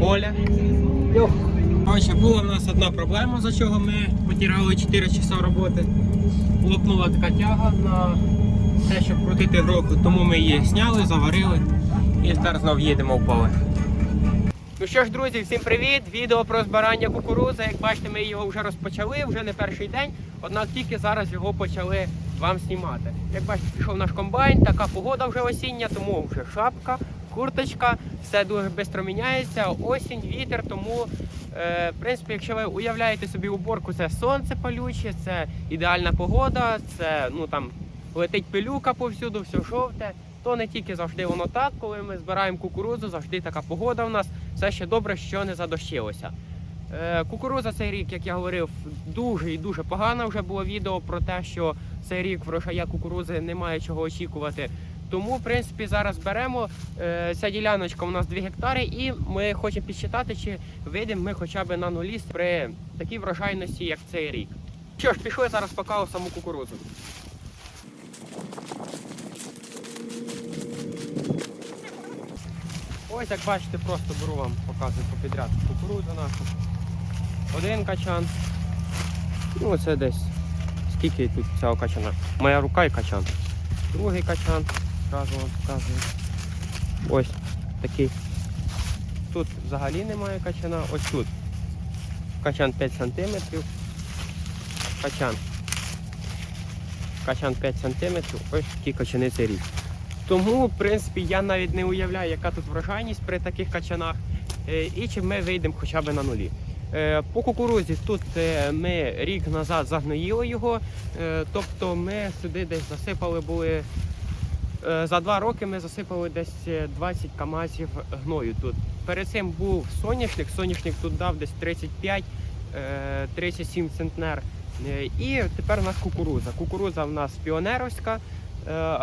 поле. Коротше, була в нас одна проблема, за чого ми потірали 4 часа роботи. Лопнула така тяга на те, щоб крутити гроку, тому ми її зняли, заварили і тепер знов їдемо в поле. Ну що ж, друзі, всім привіт! Відео про збирання кукурудзи. Як бачите, ми його вже розпочали, вже не перший день, однак тільки зараз його почали вам знімати. Як бачите, пішов наш комбайн, така погода вже осіння, тому вже шапка, курточка, все дуже швидко міняється. Осінь, вітер, тому, е, в принципі, якщо ви уявляєте собі уборку, це сонце палюче, це ідеальна погода, це ну там летить пилюка повсюду, все жовте. То не тільки завжди воно так, коли ми збираємо кукурудзу, завжди така погода в нас. Все ще добре, що не задощилося. Е, кукурудза цей рік, як я говорив, дуже і дуже погана. Вже було відео про те, що цей рік врожая кукурудзи немає чого очікувати. Тому, в принципі, зараз беремо е, ця діляночка у нас 2 гектари, і ми хочемо підсчитати, чи вийдемо ми хоча б на нулі при такій врожайності, як цей рік. Що ж, пішли зараз покажу саму кукурудзу. Ось як бачите, просто беру вам, показую попідряд кукурудзу нашу. Один качан. Ну це десь. Скільки тут цього качана? Моя рука і качан. Другий качан. Зразу вам показую. Ось такий. Тут взагалі немає качана. Ось тут. Качан 5 см. Качан. Качан 5 см. Ось такі качани цей рік. Тому, в принципі, я навіть не уявляю, яка тут врожайність при таких качанах, е, і чи ми вийдемо хоча б на нулі. Е, По кукурузі тут е, ми рік назад загноїли його, тобто ми сюди десь засипали були. Е, За два роки ми засипали десь е, 20 камазів гною тут. Перед цим був соняшник, соняшник тут дав десь 35 е, 37 центнер. Е, І тепер у нас кукуруза. Кукуруза в нас піонеровська. е,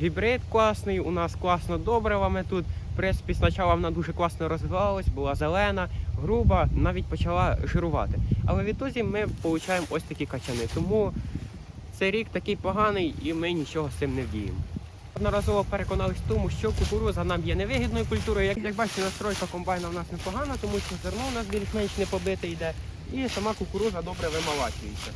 Гібрид класний, у нас класно добривами тут. В принципі, спочатку вона дуже класно розвивалась, була зелена, груба, навіть почала жирувати. Але відтоді ми отримуємо ось такі качани. Тому цей рік такий поганий і ми нічого з цим не вдіємо. Одноразово переконались в тому, що кукуруза нам є невигідною культурою. Як, як бачите, настройка комбайна в нас непогана, тому що зерно у нас більш-менш не побите йде, і сама кукуруза добре вималачується.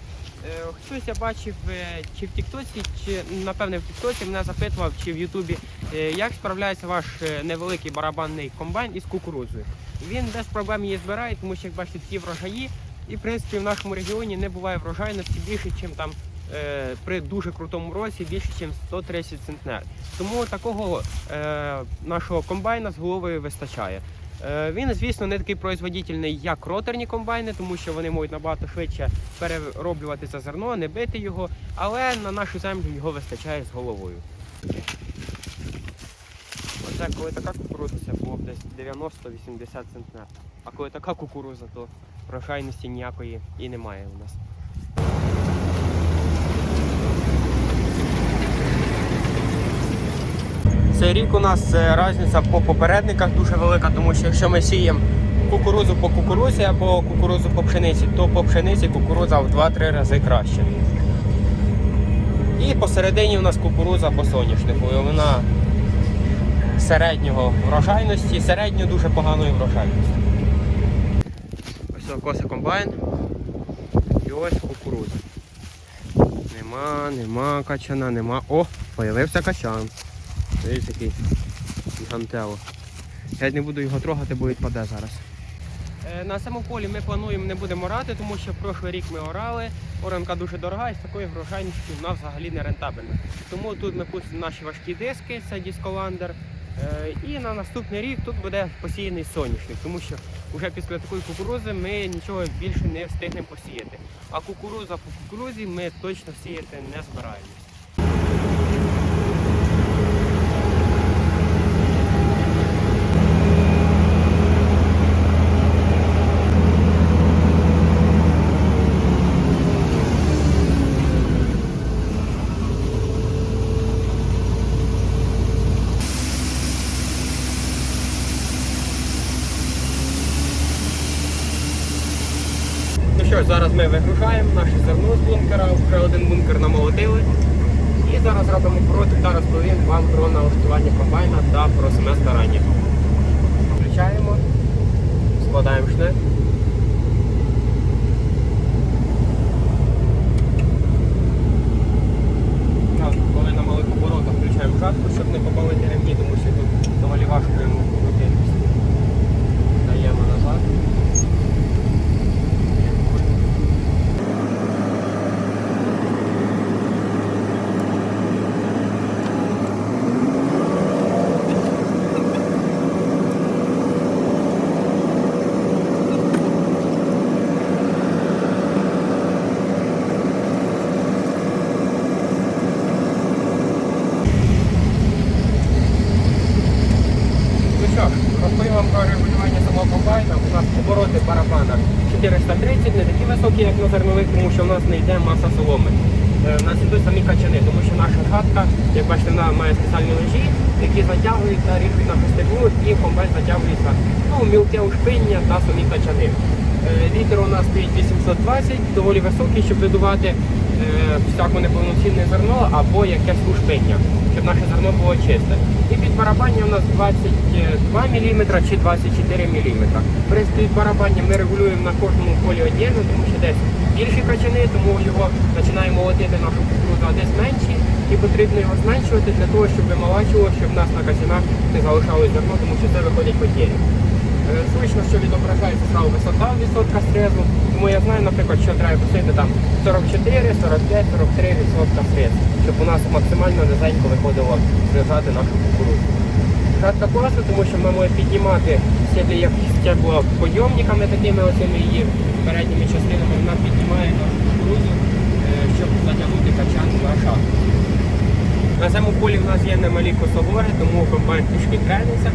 Е, Хтось я бачив е, чи в Тіктоці, чи напевне в Тіктоці мене запитував, чи в Ютубі, е, як справляється ваш невеликий барабанний комбайн із кукурудзою. Він без проблем її збирає, тому що як бачите, такі врожаї. І в принципі в нашому регіоні не буває врожайності більше, ніж там е, при дуже крутому році, більше, ніж 130 центнер. Тому такого е, нашого комбайна з головою вистачає. Е, Він, звісно, не такий производительний, як роторні комбайни, тому що вони можуть набагато швидше перероблювати це зерно, не бити його, але на нашу землю його вистачає з головою. Оце коли така кукурудза, це було десь 90-80 центнер. А коли така кукурудза, то врожайності ніякої і немає у нас. Цей рік у нас е, різниця по попередниках дуже велика, тому що якщо ми сіємо кукурудзу по кукурузі або кукурудзу по пшениці, то по пшениці кукурудза в 2-3 рази краще. І посередині у нас кукурудза по соняшнику. І вона середнього врожайності, середньо дуже поганої врожайності. Ось коса комбайн. І ось кукурудза. Нема, нема качана, нема. О, появився качан. Дивіться який гігантело. Я не буду його трогати, бо відпаде зараз. Е, На самому полі ми плануємо не будемо орати, тому що прошлий рік ми орали. Оранка дуже дорога і з такою врожайністю в нас взагалі не рентабельна. Тому тут ми пустимо наші важкі диски, це дисколандер. Е, І на наступний рік тут буде посіяний соняшник, тому що вже після такої кукурузи ми нічого більше не встигнемо посіяти. А кукуруза по кукурузі ми точно сіяти не збираємось. Зараз ми вигружаємо наше зерно з бункера, вже один бункер намолотили. І зараз робимо проти та розповім вам про налаштування комбайна та про саме старання. Включаємо. закладаємо шнек. Так, Коли на малих оборотах включаємо жатку, щоб не побалити ремні, тому що тут доволі важко йому крутитися. Даємо назад. Ну що ж, розповім вам про регулювання самого комбайна. У нас обороти барабана 430, не такі високі, як на зернових, тому що в нас не йде маса соломи. Е, У нас йдуть самі качани, тому що наша хатка, як бачите, вона має спеціальні лежі, які затягуються, ріжуть на фестиву і комбайн затягується ну, мілке ушпиння та самі качани. Е, Вітер у нас стоїть 820, доволі високий, щоб видувати е, всяке неповноцінне зерно або якесь ушпиння, щоб наше зерно було чисте. І під барабання у нас 22 мм чи 24 мм. В принципі, барабання ми регулюємо на кожному полі одягну, тому що десь більші качани, тому його починаємо молотити нашу кукурудзу, а десь менші. І потрібно його зменшувати для того, щоб вималачувало, щоб в нас на качанах не залишалось зерно, тому що це виходять потері. Е, Звично, що відображається сразу висота відсотка стрезу. Тому я знаю, наприклад, що треба посити там 44, 45, 43 відсотка стрез, щоб у нас максимально низенько виходило зрізати нашу кукурудзу. Жатка класна, тому що ми можемо піднімати стеблі, як стебло подйомниками такими оцими її передніми частинами, вона піднімає нашу кукурудзу, е, щоб затягнути качан на шахту. На цьому полі в нас є немалі косогори, тому комбайн трішки крениться.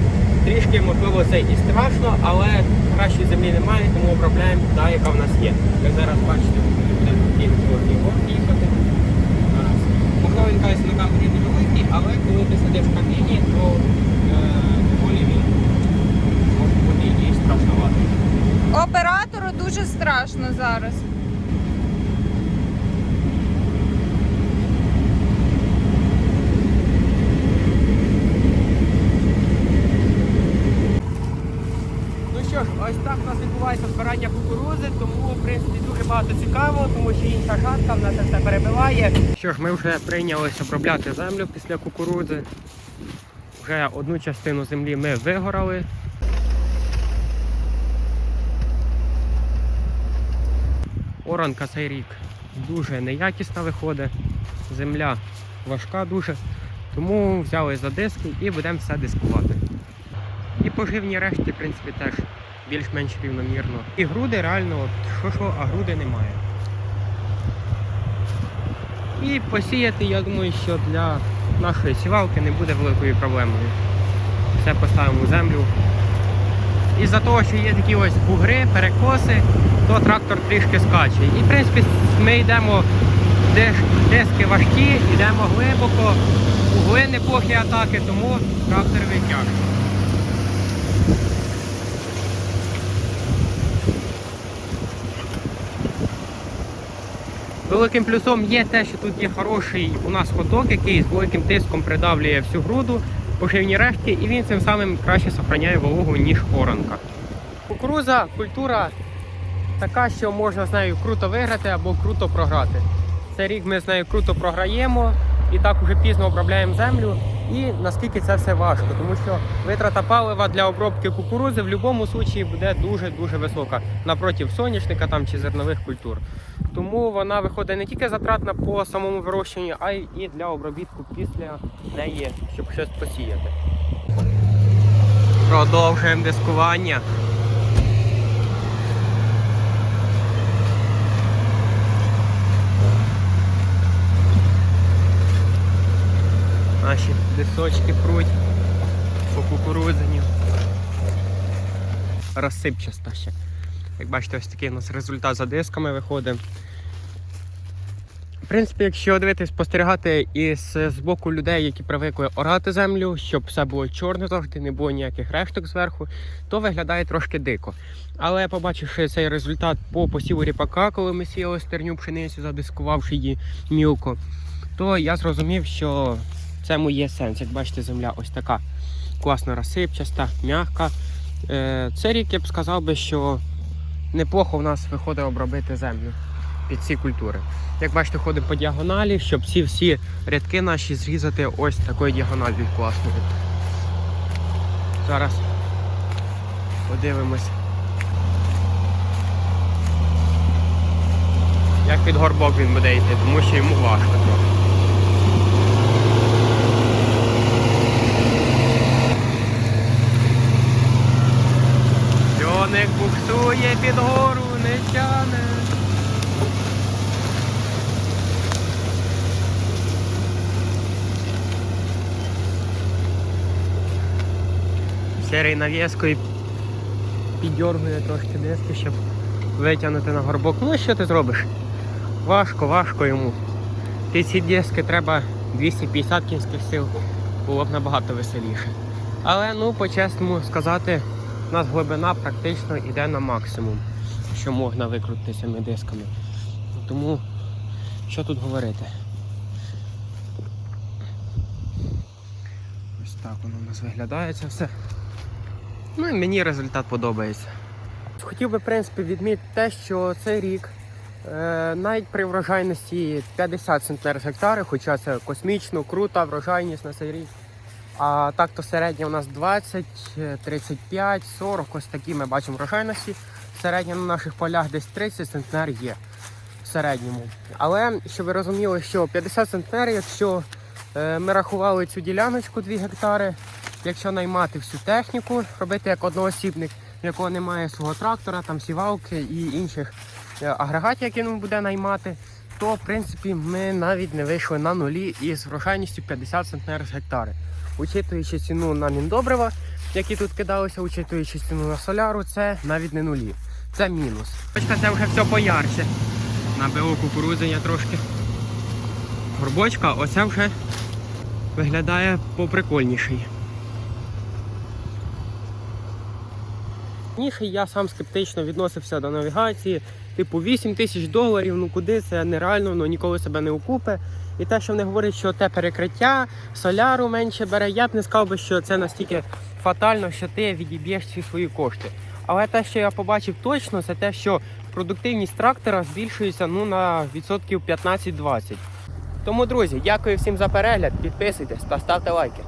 Трішки, можливо, це і страшно, але кращої землі немає, тому обробляємо та, яка в нас є. Як зараз бачите, їхати. Можливо, він каже, на камері невеликий, але коли ти сидиш в кабіні, то е, доволі він може бути і страшноватий. Оператору дуже страшно зараз. Ну що ж, ось так у нас відбувається збирання кукурузи, тому в принципі дуже багато цікавого, тому що інша жатка в нас це все перебиває. Що ж, ми вже прийнялися обробляти землю після кукурудзи. Вже одну частину землі ми вигорали. Оранка цей рік дуже неякісна виходить. Земля важка дуже. Тому взяли за диски і будемо все дискувати. І поживні решті, в принципі, теж більш-менш рівномірно. І груди реально, от, що що, а груди немає. І посіяти, я думаю, що для нашої сівалки не буде великою проблемою. Все поставимо у землю. І за того, що є такі ось бугри, перекоси, то трактор трішки скаче. І в принципі ми йдемо, де диски важкі, йдемо глибоко, угли неплохі атаки, тому трактор витягне. Великим плюсом є те, що тут є хороший у нас ходок, який з великим тиском придавлює всю груду, поживні решті, і він цим самим краще зберігає вологу, ніж оранка. Кукуруза культура така, що можна з нею круто виграти або круто програти. Цей рік ми з нею круто програємо і так уже пізно обробляємо землю. І наскільки це все важко, тому що витрата палива для обробки кукурузи в будь-якому випадку буде дуже-дуже висока напротив соняшника там чи зернових культур. Тому вона виходить не тільки затратна по самому вирощенню, а й для обробітку після неї, щоб щось посіяти. Продовжуємо дискування. Наші дисочки пруть по кукурудзині. Розсипчаста ще. Як бачите, ось такий у нас результат за дисками виходить. В принципі, якщо дивитись, спостерігати із з боку людей, які привикли орати землю, щоб все було чорне завжди, не було ніяких решток зверху, то виглядає трошки дико. Але побачивши цей результат по посіву ріпака, коли ми сіяли стерню пшеницю, задискувавши її мілко, то я зрозумів, що цьому є сенс. Як бачите, земля ось така класно розсипчаста, м'яка. Е, Цей рік я б сказав би, що неплохо в нас виходить обробити землю під ці культури. Як бачите, ходимо по діагоналі, щоб ці всі рядки наші зрізати ось такою діагональю класною. Зараз подивимось. Як під горбок він буде йти, тому що йому важко Льоник буксує під гору, не тяне. Серий нав'язкою піддергує трошки диски, щоб витягнути на горбок. Ну що ти зробиш? Важко, важко йому. Ті ці диски треба 250 кінських сил, було б набагато веселіше. Але ну, по-чесному сказати, у нас глибина практично йде на максимум, що можна викрутити цими дисками. Тому що тут говорити? Ось так воно у нас виглядає це все. Ну і мені результат подобається. Хотів би, в принципі, відмітити те, що цей рік е, навіть при врожайності 50 центнер з хоча це космічно, крута врожайність на цей рік. А так то середня у нас 20, е, 35, 40, ось такі ми бачимо врожайності. Середня на наших полях десь 30 центнер є в середньому. Але щоб ви розуміли, що 50 центнер, якщо е, ми рахували цю діляночку 2 гектари, якщо наймати всю техніку, робити як одноосібник, в якого немає свого трактора, там сівалки і інших е, агрегатів, які він буде наймати, то в принципі ми навіть не вийшли на нулі із врожайністю 50 центнер з гектари. Учитуючи ціну на міндобрива, які тут кидалися, учитуючи ціну на соляру, це навіть не нулі. Це мінус. Бачка, це вже все поярче. Набило кукурудзення трошки. Горбочка, оце вже виглядає поприкольніший. Раніше я сам скептично відносився до навігації. Типу 8 тисяч доларів, ну куди це нереально, ну ніколи себе не окупе. І те, що вони говорять, що те перекриття, соляру менше бере, я б не сказав би, що це настільки фатально, що ти відіб'єш всі свої кошти. Але те, що я побачив точно, це те, що продуктивність трактора збільшується ну, на відсотків 15-20. Тому, друзі, дякую всім за перегляд, підписуйтесь та ставте лайки.